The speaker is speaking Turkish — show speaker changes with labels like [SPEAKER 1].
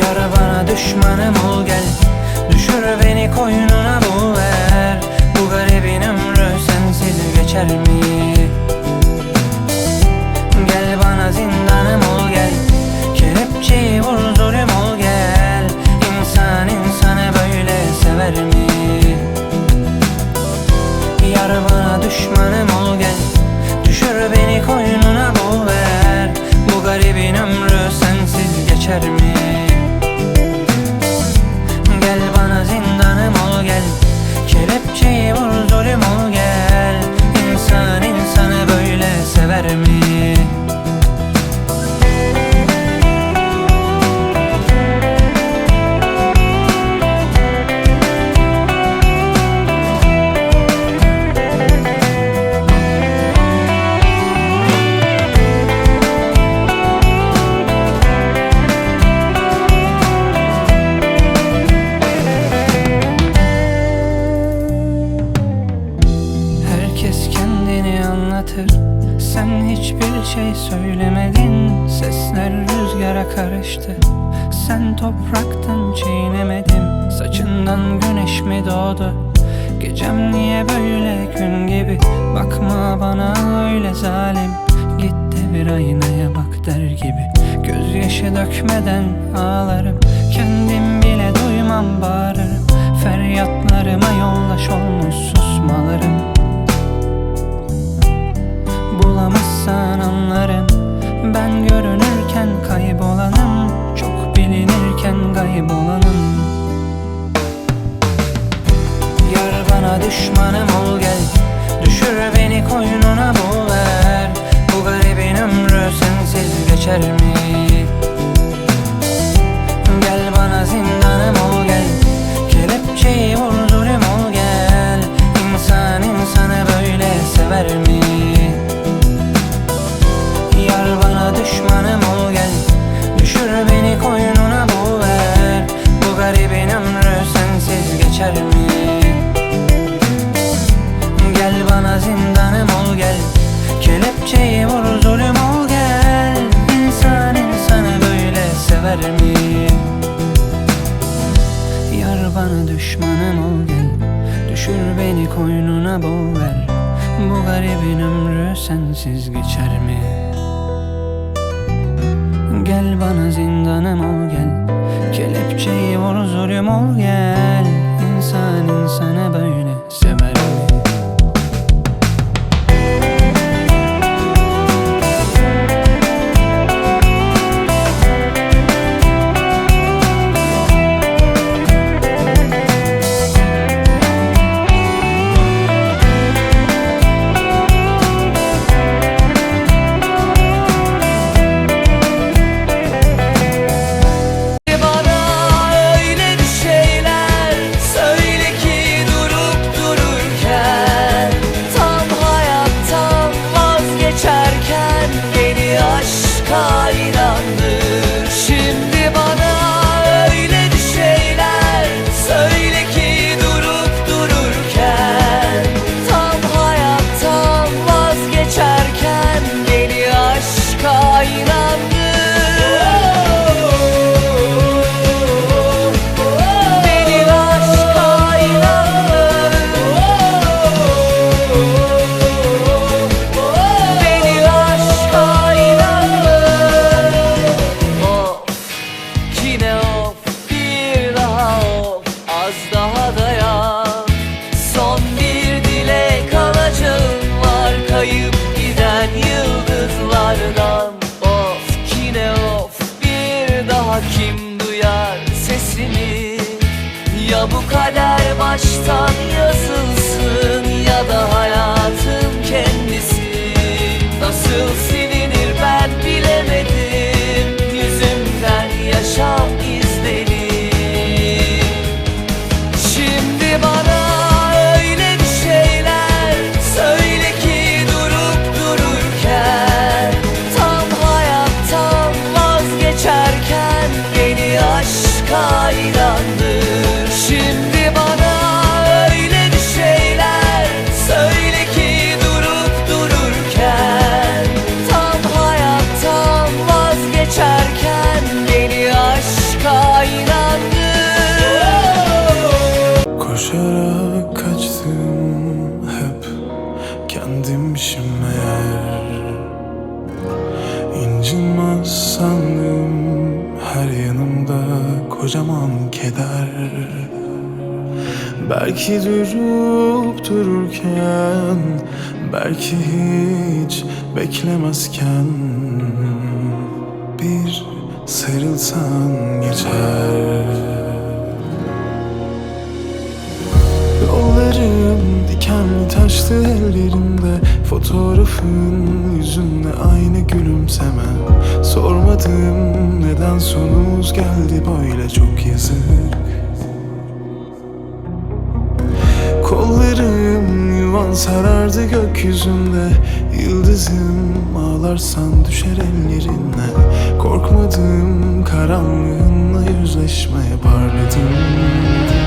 [SPEAKER 1] Yara bana düşmanım ol gel Düşür beni koynuna bu ver Bu garibin ömrü sensiz geçer mi? karıştı. Sen topraktan çiğnemedim Saçından güneş mi doğdu? Gecem niye böyle gün gibi? Bakma bana öyle zalim. Git de bir aynaya bak der gibi. Gözyaşı dökmeden ağlarım. Kendim bile duymam bağırırım. Feryatlarıma yollaş olmuş susmalarım. düşmanım ol gel. sever mi? Yar bana düşmanım ol gel. Düşür beni koynuna boğver Bu garibin ömrü sensiz geçer mi? Gel bana zindanım ol gel. Kelepçeyi vur zulüm ol gel. İnsan insana böyle.
[SPEAKER 2] Keder Belki durup dururken Belki hiç beklemezken Bir sarılsan geçer. Yollarım dikenli taşlı ellerimde Fotoğrafın yüzünde aynı gülümseme. Sormadım neden sonumuz geldi böyle çok yazık. Kollarım yuvan sarardı gökyüzünde. Yıldızım ağlarsan düşer ellerine. Korkmadım karanlığınla yüzleşmeye parladım